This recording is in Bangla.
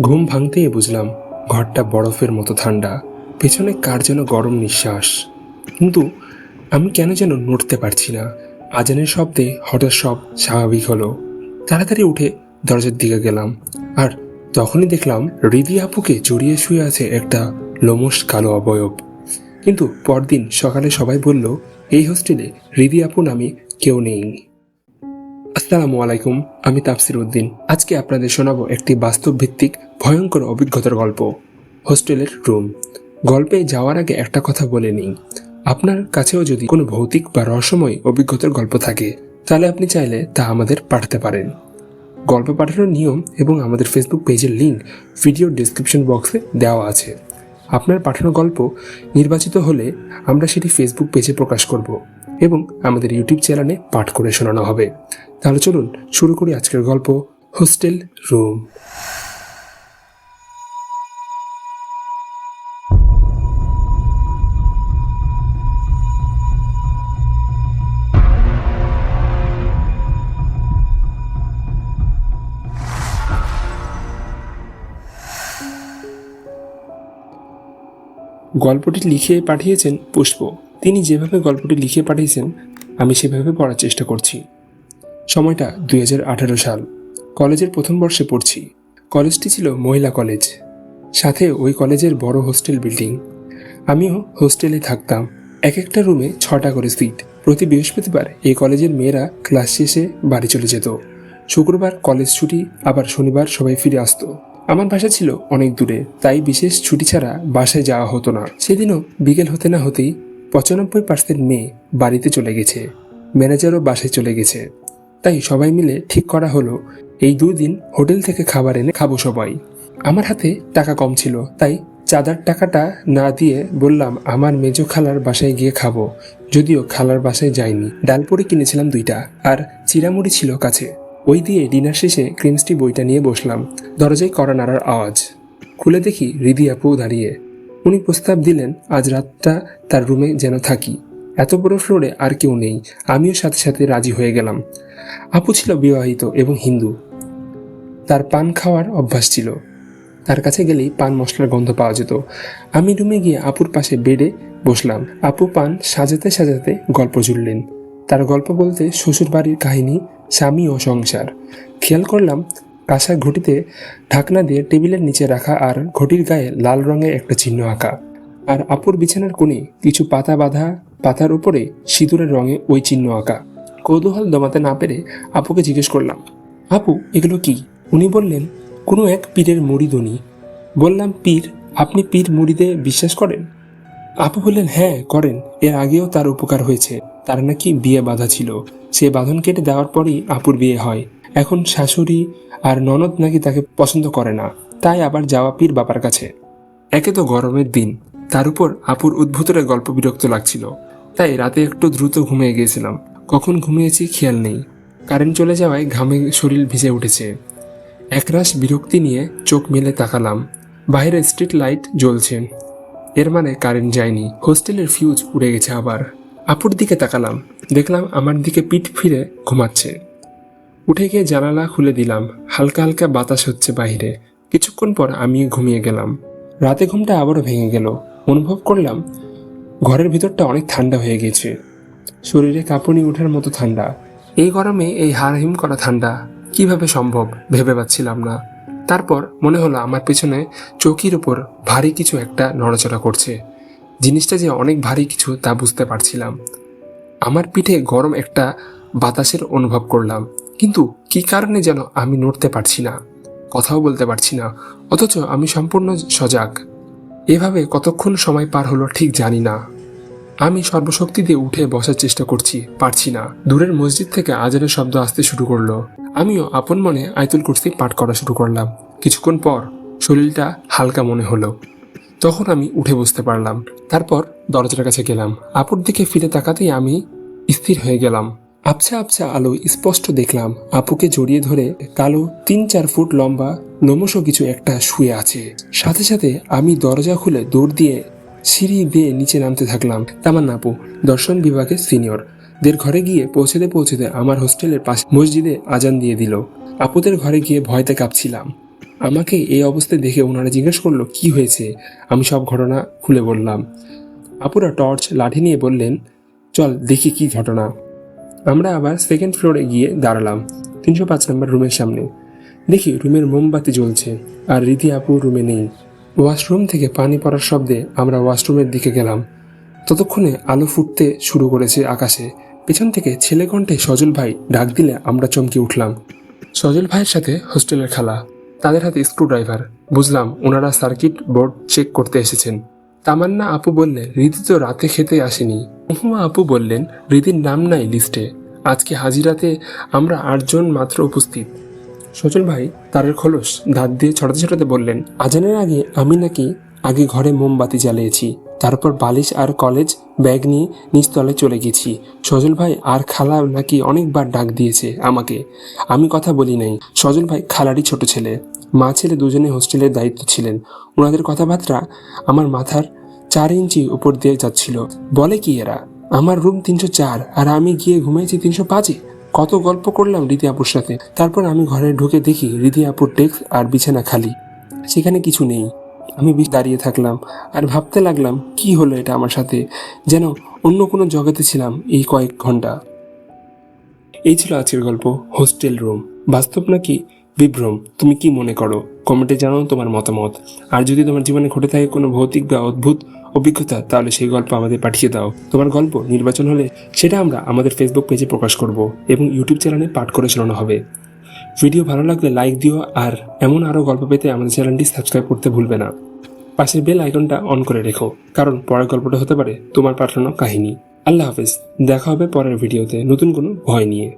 ঘুম ভাঙতেই বুঝলাম ঘরটা বরফের মতো ঠান্ডা। পেছনে কার যেন গরম নিঃশ্বাস। কিন্তু আমি কেন যেন নড়তে পারছি না। আজানের শব্দে হঠাৎ সব স্বাভাবিক হলো। তাড়াতাড়ি উঠে দরজার দিকে গেলাম। আর তখনই দেখলাম রিদি আপুকে জড়িয়ে শুয়ে আছে একটা লোমস কালো অবয়ব। কিন্তু পরদিন সকালে সবাই বলল, এই হোস্টেলে রিদি আপু নামে কেউ নেই। আসসালামু আলাইকুম, আমি তাফসির উদ্দিন। আজকে আপনাদের শোনাবো একটি বাস্তব ভিত্তিক ভয়ঙ্কর অভিজ্ঞতার গল্প। হোস্টেলের রুম। গল্পে যাওয়ার আগে একটা কথা বলে নিই। আপনার কাছেও যদি কোনো ভৌতিক বা রহস্যময় অভিজ্ঞতার গল্প থাকে, তাহলে আপনি চাইলে তা আমাদের পাঠাতে পারেন। গল্প পাঠানোর নিয়ম এবং আমাদের ফেসবুক পেজের লিঙ্ক ভিডিও ডিসক্রিপশন বক্সে দেওয়া আছে। আপনার পাঠানো গল্প নির্বাচিত হলে আমরা সেটি ফেসবুক পেজে প্রকাশ করব। এবং আমাদের ইউটিউব চ্যানেলে পাঠ করে শোনানো হবে। তাহলে চলুন শুরু করি আজকের গল্প, হোস্টেল রুম। গল্পটি লিখে পাঠিয়েছেন পুষ্প। তিনি যেভাবে গল্পটি লিখে পাঠিয়েছেন, আমি সেভাবে পড়ার চেষ্টা করছি। সময়টা দুই হাজার আঠেরো সাল। কলেজের প্রথম বর্ষে পড়ছি। কলেজটি ছিল মহিলা কলেজ। সাথে ওই কলেজের বড় হোস্টেল বিল্ডিং। আমিও হোস্টেলে থাকতাম। এক একটা রুমে ছটা করে সিট। প্রতি বৃহস্পতিবার এই কলেজের মেয়েরা ক্লাস শেষে বাড়ি চলে যেত। শুক্রবার কলেজ ছুটি, আবার শনিবার সবাই ফিরে আসতো। আমার বাসা ছিল অনেক দূরে, তাই বিশেষ ছুটি ছাড়া বাসায় যাওয়া হতো না। সেদিনও বিকেল হতে না হতেই পঁচানব্বই পার্সেন্ট মেয়ে বাড়িতে চলে গেছে, ম্যানেজারও বাসায় চলে গেছে। তাই সবাই মিলে ঠিক করা হলো, এই দুই দিন হোটেল থেকে খাবার এনে খাব সবাই। আমার হাতে টাকা কম ছিল, তাই চাঁদার টাকাটা না দিয়ে বললাম, আমার মেজো খালার বাসায় গিয়ে খাব। যদিও খালার বাসায় যাইনি। ডালপুরি কিনেছিলাম দুইটা, আর চিরামুড়ি ছিল কাছে। ওই দিয়ে ডিনার শেষে ক্রিমসটি বইটা নিয়ে বসলাম, দরজায় কড়া নাড়ার আওয়াজ। খুলে দেখি রিদি আপু দাঁড়িয়ে। উনি প্রস্তাব দিলেন, আজ রাতটা তার রুমে যেন থাকি। এত বড় ফ্লোরে আর কেউ নেই। আমিও সাথে সাথে রাজি হয়ে গেলাম। আপু ছিল বিবাহিত এবং হিন্দু। তার পান খাওয়ার অভ্যাস ছিল। তার কাছে গেলেই পান মশলার গন্ধ পাওয়া যেত। আমি রুমে গিয়ে আপুর পাশে বেডে বসলাম। আপু পান সাজাতে সাজাতে গল্প জুড়লেন তার গল্প বলতে শ্বশুর বাড়ির কাহিনী, স্বামী ও সংসার। খেয়াল করলাম কাঁসার ঘটিতে ঢাকনা দিয়ে টেবিলের নিচে রাখা আর ঘটির গায়ে লাল রঙের একটা চিহ্ন আঁকা। আর আপুর বিছানার কোণে কিছু পাতা বাঁধা, পাতার উপরে সিঁদুরের রঙে ওই চিহ্ন আঁকা। কৌতূহল দমাতে না পেরে আপুকে জিজ্ঞেস করলাম, আপু, এগুলো কি? উনি বললেন, কোনো এক পীরের মুড়িদনি বললাম, পীর, আপনি পীর মুড়িদে বিশ্বাস করেন? আপু বললেন হ্যাঁ করেন। এর আগেও তার উপকার হয়েছে। তার নাকি বিয়ে বাধা ছিল। সে বাঁধন কেটে দেওয়ার পরেই আপুর বিয়ে হয়। এখন শাশুড়ি আর ননদ নাকি তাকে পছন্দ করে না, তাই আবার যাওয়া পীর বাবার কাছে। একে তো গরমের দিন, তার উপর আপুর উদ্ভূতরে গল্প বিরক্ত লাগছিল। তাই রাতে একটু দ্রুত ঘুমিয়ে গিয়েছিলাম। কখন ঘুমিয়েছি খেয়াল নেই। কারেন্ট চলে যাওয়ায় ঘামে শরীর ভিজে উঠেছে। একরাশ বিরক্তি নিয়ে চোখ মেলে তাকালাম। বাইরে স্ট্রিট লাইট জ্বলছে। এর মানে কারেন্ট যায়নি। হোস্টেলের ফিউজ উড়ে গেছে আবার। আপুর দিকে তাকালাম। দেখলাম আমার দিকে পিঠ ফিরে ঘুমাচ্ছে। উঠে গিয়ে জানালা খুলে দিলাম। হালকা হালকা বাতাস হচ্ছে বাইরে কিছুক্ষণ পর আমি ঘুমিয়ে গেলাম। রাতে ঘুমটা আবারও ভেঙে গেল। অনুভব করলাম ঘরের ভিতরটা অনেক ঠান্ডা হয়ে গেছে। শরীরে কাঁপুনি ওঠার মতো ঠান্ডা। এই গরমে এই হারহিম করা ঠান্ডা। কীভাবে সম্ভব ভেবে পাচ্ছিলাম না। তারপর মনে হলো আমার পেছনে চৌকির উপর ভারী কিছু একটা নড়াচড়া করছে। জিনিসটা যে অনেক ভারী কিছু তা বুঝতে পারছিলাম। আমার পিঠে গরম একটা বাতাসের অনুভব করলাম। কিন্তু কি কারণে যেন আমি নড়তে পারছি না? কথাও বলতে পারছি না, অথচ আমি সম্পূর্ণ সজাগ। এভাবে কতক্ষণ সময় পার হলো ঠিক জানি না। আমি সর্বশক্তি দিয়ে উঠে বসার চেষ্টা করছি, পারছি না। দূরের মসজিদ থেকে আজানের শব্দ আসতে শুরু করল। আমিও আপন মনে আয়তুল কুরসি পাঠ করা শুরু করলাম। কিছুক্ষণ পর শরীরটা হালকা মনে হলো। তখন আমি উঠে বসতে পারলাম। তারপর দরজার কাছে গেলাম। আপুর দিকে ফিরে তাকাতেই আমি স্থির হয়ে গেলাম। আবছা আবছা আলো স্পষ্ট দেখলাম আপুকে জড়িয়ে ধরে কালো তিন চার ফুট লম্বা নমস কিছু একটা শুয়ে আছে। সাথে সাথে আমি দরজা খুলে দৌড় দিয়ে সিঁড়ি বেয়ে নিচে নামতে থাকলাম। তামান্না আপু, দর্শন বিভাগের সিনিয়র। দের ঘরে গিয়ে পৌঁছতে পৌঁছতে আমার হোস্টেলের পাশে মসজিদে আজান দিয়ে দিল। আপুদের ঘরে গিয়ে ভয়তে কাঁপছিলাম। আমাকে এই অবস্থায় দেখে ওনারা জিজ্ঞেস করল, কি হয়েছে? আমি সব ঘটনা খুলে বললাম। আপুরা টর্চ, লাঠি নিয়ে বললেন, চল দেখি কি ঘটনা। আমরা আবার সেকেন্ড ফ্লোরে গিয়ে দাঁড়ালাম, তিনশো পাঁচ নম্বর রুমের সামনে। দেখি রুমের মোমবাতি জ্বলছে আর রীতি আপু রুমে নেই। ওয়াশরুম থেকে পানি পড়ার শব্দে আমরা ওয়াশরুমের দিকে গেলাম। ততক্ষণে আলো ফুটতে শুরু করেছে আকাশে। পেছন থেকে ছেলে কণ্ঠে সজল ভাই ডাক দিলে আমরা চমকে উঠলাম। সজল ভাইয়ের সাথে হোস্টেলের খেলা, তাদের হাতে স্ক্রু ড্রাইভার বুঝলাম ওনারা সার্কিট বোর্ড চেক করতে এসেছেন। তামান্না আপু বললে, রীতি তো রাতে খেতে আসেনি। মহুয়া আপু বললেন, রীতির নাম নাই লিস্টে। আজকে হাজিরাতে আমরা আটজন মাত্র উপস্থিত। সজল ভাই তারের খোলস দাঁত দিয়ে ছড়াতে ছড়াতে বললেন, আজানের আগে আমি নাকি আগে ঘরে মোমবাতি জ্বালিয়েছি, তারপর বালিশ আর কলেজ, ব্যাগ নিয়ে নিচতলায় চলে গেছি। সজল ভাই আর খালা নাকি অনেকবার ডাক দিয়েছে আমাকে। আমি কথা বলি নাই। সজল ভাই খালারই ছোট ছেলে। মা ছেলে দুজনে হোস্টেলের দায়িত্ব ছিলেন। ওনাদের কথাবার্তা আমার মাথার চার ইঞ্চি উপর দিয়ে যাচ্ছিল। বলে কি এরা? আমার রুম তিনশো চার, আর আমি গিয়ে ঘুমাইছি তিনশো পাঁচে। কত গল্প করলাম রীতি আপুর সাথে। তারপর আমি ঘরে ঢুকে দেখি রীতি আপুর ডেস্ক আর বিছানা খালি। সেখানে কিছু নেই। আমি দাঁড়িয়ে থাকলাম আর ভাবতে লাগলাম, কি হলো এটা আমার সাথে? যেন অন্য কোনো জগতে ছিলাম এই কয়েক ঘণ্টা। এই ছিল আজকের গল্প, হোস্টেল রুম। বাস্তব নাকি বিভ্রম? তুমি কি মনে করো? কমেন্টে জানাও তোমার মতামত। আর যদি তোমার জীবনে ঘটে থাকে কোনো ভৌতিক বা অদ্ভুত অভিজ্ঞতা, তাহলে সেই গল্প আমাদের পাঠিয়ে দাও। তোমার গল্প নির্বাচন হলে সেটা আমরা আমাদের ফেসবুক পেজে প্রকাশ করব এবং ইউটিউব চ্যানেলে পাঠ করে শোনানো হবে। ভিডিও ভালো লাগলে লাইক দিও আর এমন আরও গল্প পেতে আমাদের চ্যানেলটি সাবস্ক্রাইব করতে ভুলবে না। পাশের বেল আইকনটা অন করে রেখো, কারণ পরের গল্পটা হতে পারে তোমার পাঠানো কাহিনী। আল্লাহ হাফেজ, দেখা হবে পরের ভিডিওতে নতুন কোনো ভয় নিয়ে।